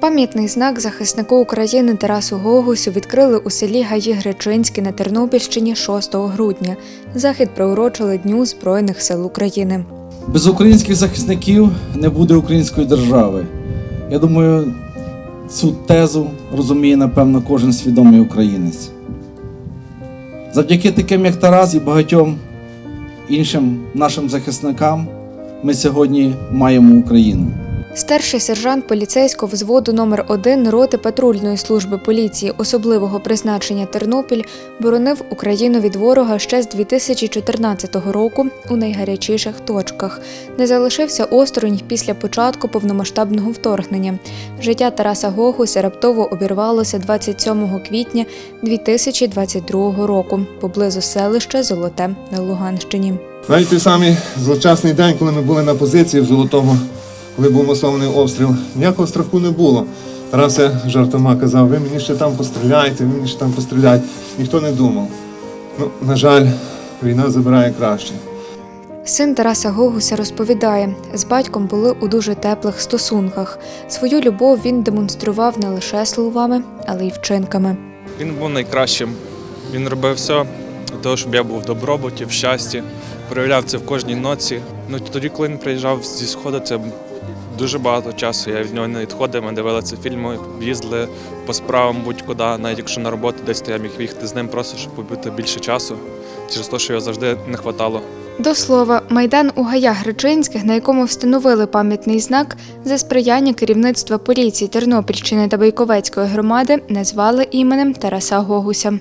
Пам'ятний знак захиснику України Тарасу Гогусю відкрили у селі Гаї Гречинське на Тернопільщині 6 грудня. Захід приурочили Дню Збройних сил України. Без українських захисників не буде української держави. Я думаю, цю тезу розуміє, напевно, кожен свідомий українець. Завдяки таким, як Тарас, і багатьом іншим нашим захисникам ми сьогодні маємо Україну. Старший сержант поліцейського взводу номер 1 роти патрульної служби поліції особливого призначення Тернопіль боронив Україну від ворога ще з 2014 року у найгарячіших точках. Не залишився осторонь після початку повномасштабного вторгнення. Життя Тараса Гогуся раптово обірвалося 27 квітня 2022 року поблизу селища Золоте на Луганщині. Навіть той самий злочасний день, коли ми були на позиції в Золотому, коли був масований обстріл, ніякого страху не було. Тарас все жартома казав, ви мені ще там постріляйте, ви мені ще там постріляйте. Ніхто не думав. Ну, на жаль, війна забирає краще. Син Тараса Гогуся розповідає, з батьком були у дуже теплих стосунках. Свою любов він демонстрував не лише словами, але й вчинками. Він був найкращим. Він робив все для того, щоб я був в добробуті, в щасті, проявляв це в кожній ноці. Ну тоді, коли він приїжджав зі сходу, це дуже багато часу. Я від нього не відходив. Ми дивилися фільми, їздили по справам будь-куди, навіть якщо на роботу десь то я міг їхати з ним просто, щоб побути більше часу, через те, що його завжди не вистачало. До слова, майдан у гаях Гречинських, на якому встановили пам'ятний знак за сприяння керівництва поліції Тернопільщини та Байковецької громади, назвали іменем Тараса Гогуся.